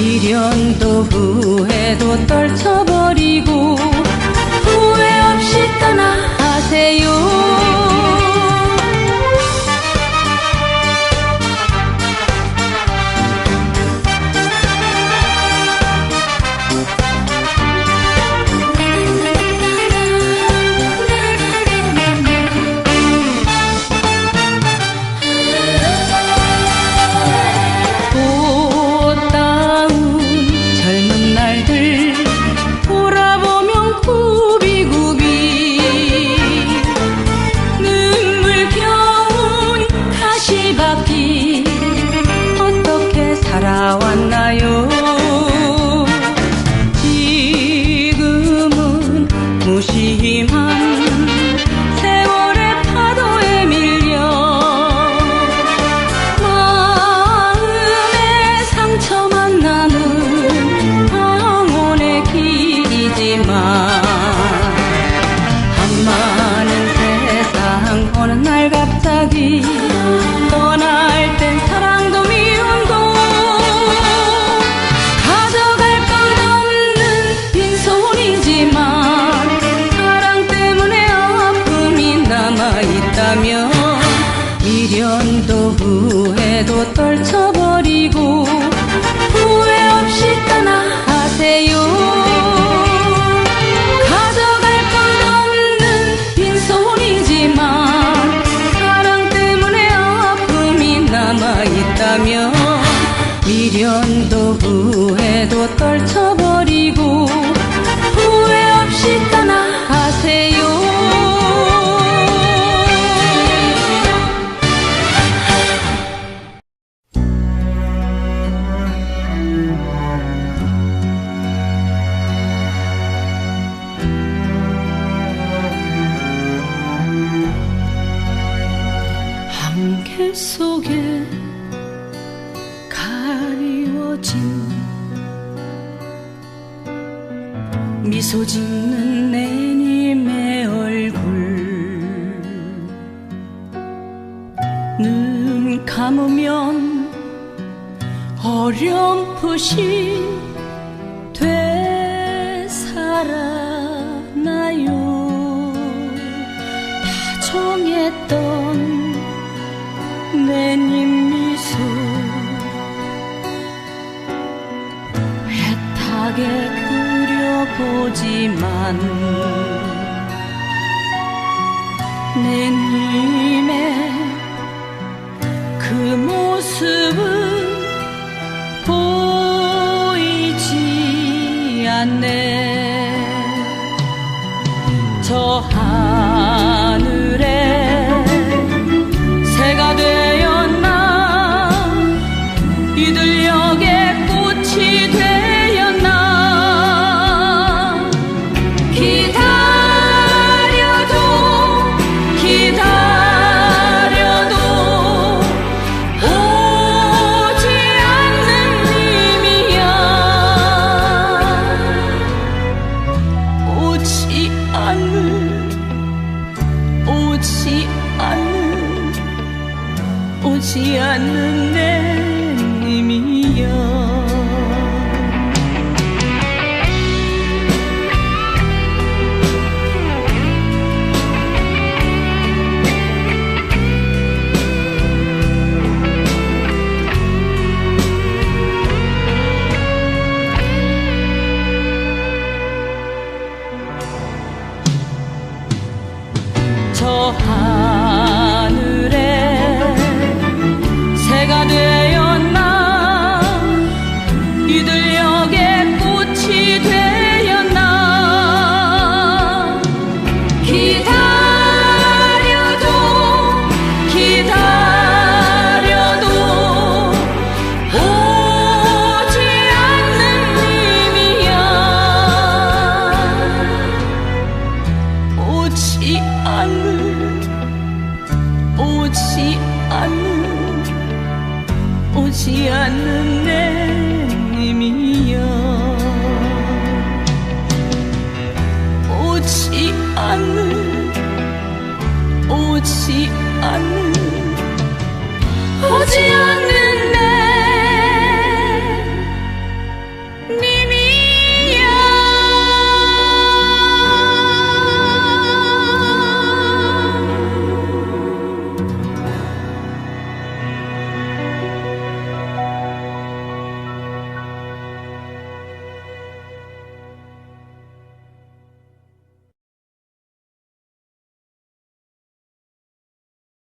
미련도 후회도 떨쳐버리고 후회 없이 떠나가세요. 미련도 후회도 떨쳐버리고 후회 없이 떠나가세요. 함께 속에 미소 짓는 내님의 얼굴. 눈 감으면 어렴풋이 되살아나요. 다정했던 내님 미소 애타게 보지만 내 눈에 그 모습은 보이지 않네. 오지 않는 오지 않는 내님이여. 오지 않는 오지 않는 오지 않는.